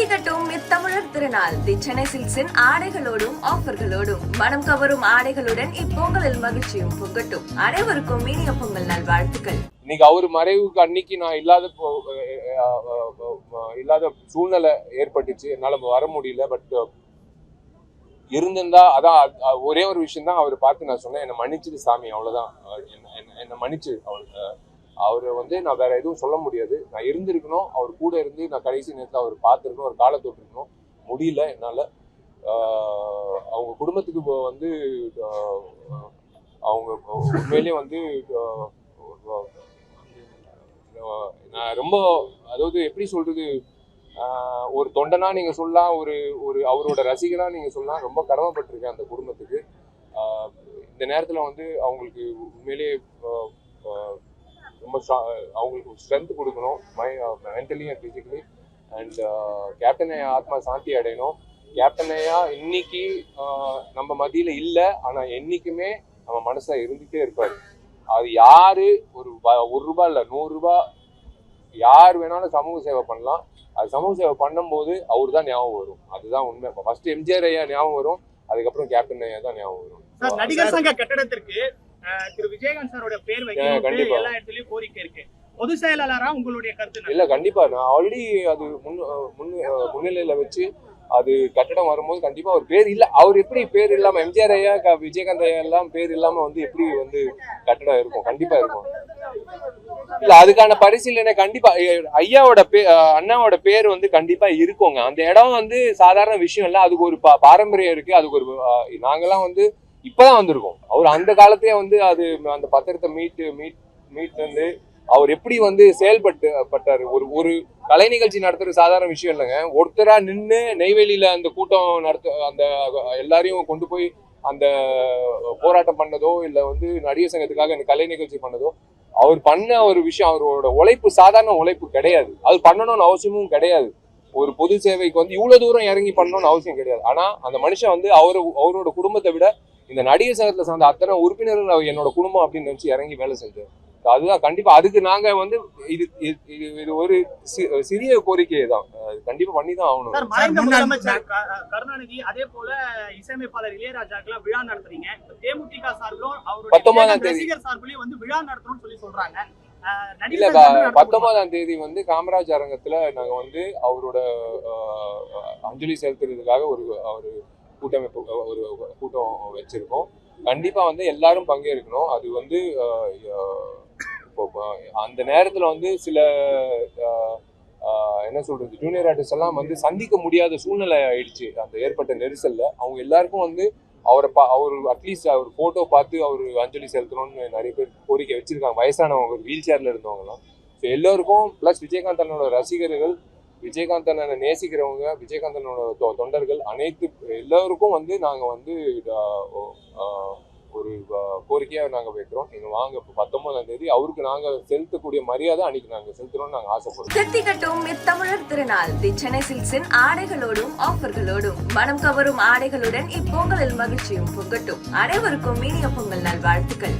திகட்டும் இத்தமிழர் திருநாள். தி சென்னை சில்க்ஸின் ஆடைகளோடும் ஆஃபர்களோடும். மனம் கவரும் ஆடைகளுடன் இப்பொங்கலில் மகிழ்ச்சியும் பொங்கட்டும். அனைவருக்கும் இனிய பொங்கல் நல்வாழ்த்துக்கள். இன்னைக்கு அவர் மறைவுக்கு அன்னைக்கு நான் இல்லாத இல்லாத சூழ்நிலை ஏற்பட்டுச்சு. என்னால வர முடியல. பட் இருந்திருந்தா அதான் ஒரே ஒரு விஷயம் தான் அவர் பார்த்து நான் சொன்னேன். என்னை மன்னிச்சிடு சாமி அவ்வளவுதான். என்ன- என்னை மன்னிச்சு அவள் அவரை வந்து நான் வேற எதுவும் சொல்ல முடியாது. நான் இருந்திருக்கணும். அவர் கூட இருந்து நான் கடைசி நேரத்தில் அவர் பார்த்துருக்கணும். ஒரு காலை தொட்டிருக்கணும். முடியல என்னால். அவங்க குடும்பத்துக்கு இப்போ வந்து அவங்க உண்மையிலேயே வந்து நான் ரொம்ப அதாவது எப்படி சொல்றது ஒரு தொண்டனா நீங்க சொல்லலாம் ஒரு ஒரு அவரோட ரசிகனா நீங்க சொல்லலாம். ரொம்ப கடமைப்பட்டிருக்கேன் அந்த குடும்பத்துக்கு. இந்த நேரத்துல வந்து அவங்களுக்கு உண்மையிலேயே ரொம்ப அவங்களுக்கு ஸ்ட்ரென்த் கொடுக்கணும். My mentally and physically and captain ஆத்மா சாந்தி அடையணும். கேப்டன் ஐயா இன்னைக்கு ஆஹ் நம்ம மத்தியில இல்லை. ஆனா என்னைக்குமே நம்ம மனசுல இருந்துட்டே இருப்பாரு. அது யாரு? ஒரு ஒரு ரூபாய் இல்ல நூறு ரூபாய் யார் வேணாலும் சமூக சேவை பண்ணலாம். அது சமூக சேவை பண்ணும்போது அவர் தான் ஞாபகம் வரும். அதுதான் உண்மை. ஃபர்ஸ்ட் எம்ஜிஆர் ஐயா ஞாபகம் வரும். அதுக்கப்புறம் கேப்டன் ஐயா தான் ஞாபகம் வரும். நடிகர் சங்க கட்டடத்திற்கு திரு விஜயகாந்த் சாரோட பேர் வைக்கணும். எல்லா இடத்துலயும் கோரிக்கை இருக்கு. பொதுச் செயலாளரா உங்களுடைய கருத்து? இல்ல கண்டிப்பா. நான் ஆல்ரெடி அது முன் முன் முன்னிலையில வச்சு அது கட்டடம் வரும்போது கண்டிப்பா அவர் பேர் இல்ல. அவர் எப்படி பேர் இல்லாம எம்ஜிஆர் ஐயா விஜயகாந்த் ஐயா எல்லாம் பேர் இல்லாம வந்து எப்படி வந்து கட்டடம் இருக்கும்? கண்டிப்பா இருக்கும். இல்ல அதுக்கான பரிசீலனை கண்டிப்பா ஐயாவோட பே அண்ணாவோட பேர் வந்து கண்டிப்பா இருக்குங்க. அந்த இடம் வந்து சாதாரண விஷயம் இல்ல. அதுக்கு ஒரு பாரம்பரியம் இருக்கு. அதுக்கு ஒரு நாங்கெல்லாம் வந்து இப்பதான் வந்திருக்கோம். அவர் அந்த காலத்திலே வந்து அது அந்த பத்திரத்தை மீட்டு மீட் மீட் வந்து அவர் எப்படி வந்து செயல்பட்டு பட்டாரு ஒரு ஒரு கலை நிகழ்ச்சி நடத்துறது சாதாரண விஷயம் இல்லைங்க. ஒருத்தரா நின்று நெய்வேலியில அந்த கூட்டம் நடத்த அந்த எல்லாரையும் கொண்டு போய் அந்த போராட்டம் பண்ணதோ இல்ல வந்து நடிகர் சங்கத்துக்காக இந்த கலை நிகழ்ச்சி பண்ணதோ அவர் பண்ண ஒரு விஷயம் அவரோட உழைப்பு சாதாரண உழைப்பு கிடையாது. அது பண்ணணும்னு அவசியமும் கிடையாது. ஒரு பொது சேவைக்கு வந்து இவ்வளவு தூரம் இறங்கி பண்ணணும்னு அவசியம் கிடையாது. ஆனா அந்த மனுஷன் வந்து அவரு அவரோட குடும்பத்தை விட இந்த நடிகர் சங்கத்துல சார்ந்த அத்தனை உறுப்பினர்கள் அவர் என்னோட குடும்பம் அப்படின்னு நினைச்சு இறங்கி வேலை செஞ்சார் அதுதான் கண்டிப்பா அதுக்கு நாங்க வந்து இது இது- இது ஒரு சி- சிறிய கோரிக்கை தான். அது கண்டிப்பா பண்ணி தான் ஆகணும். கருணாநிதி அதே போல இசையமைப்பாளர் இளையராஜாக்கெல்லாம் விழா நடத்துறீங்க. தேமுதிக சார்பிலும் அவருடைய பத்தொன்பதாம் விஜயகாந்த் தேதி. ரசிகர் சார்பிலையும் வந்து விழா நடத்தணும்னு சொல்லி சொல்றாங்க. இல்ல பத்தொன்பதாம் தேதி வந்து காமராஜ் அரங்கத்துல நாங்க வந்து அவரோட ஆஹ், அஞ்சலி செலுத்துறதுக்காக ஒரு ஒரு கூட்டமைப்பு ஒரு கூட்டம் வச்சிருக்கோம். கண்டிப்பாக வந்து எல்லாரும் பங்கேற்கணும். அது வந்து இப்போ அந்த நேரத்தில் வந்து சில என்ன சொல்றது ஜூனியர் ஆர்டிஸ்ட் எல்லாம் வந்து சந்திக்க முடியாத சூழ்நிலை ஆயிடுச்சு. அந்த ஏற்பட்ட நெரிசல்ல. அவங்க எல்லாருக்கும் வந்து அவரை பா அவர் அட்லீஸ்ட் அவர் ஃபோட்டோ பார்த்து அவர் அஞ்சலி செலுத்தணும்னு நிறைய பேர் கோரிக்கை வச்சிருக்காங்க. வயசானவங்க வீல் சேர்ல இருந்தவங்கலாம். ஸோ எல்லோருக்கும் ப்ளஸ் விஜயகாந்த் தன்னோட ரசிகர்கள் விஜயகாந்த் அண்ணனை நேசிக்கிறவங்க விஜயகாந்த் அண்ணனோட தொ- தொண்டர்கள் அனைத்து எல்லோருக்கும் வந்து நாங்கள் வந்து ஒரு கோரிக்கையாக நாங்கள் வைக்கிறோம். நீங்கள் வாங்க இப்போ பத்தொன்பதாம் தேதி அவருக்கு நாங்கள் செலுத்தக்கூடிய மரியாதை அன்னைக்கு நாங்கள் செலுத்துறோம்னு நாங்கள் ஆசைப்படுறோம். கட்டும் இத்தமிழர் திருநாள். தி சென்னை சில்க்ஸின் ஆடைகளோடும் ஆஃபர்களோடும். மனம் கவரும் ஆடைகளுடன் இப்பொங்கலில் மகிழ்ச்சியும் பொங்கட்டும். அனைவருக்கும் இனிய பொங்கல் நல்வாழ்த்துக்கள்.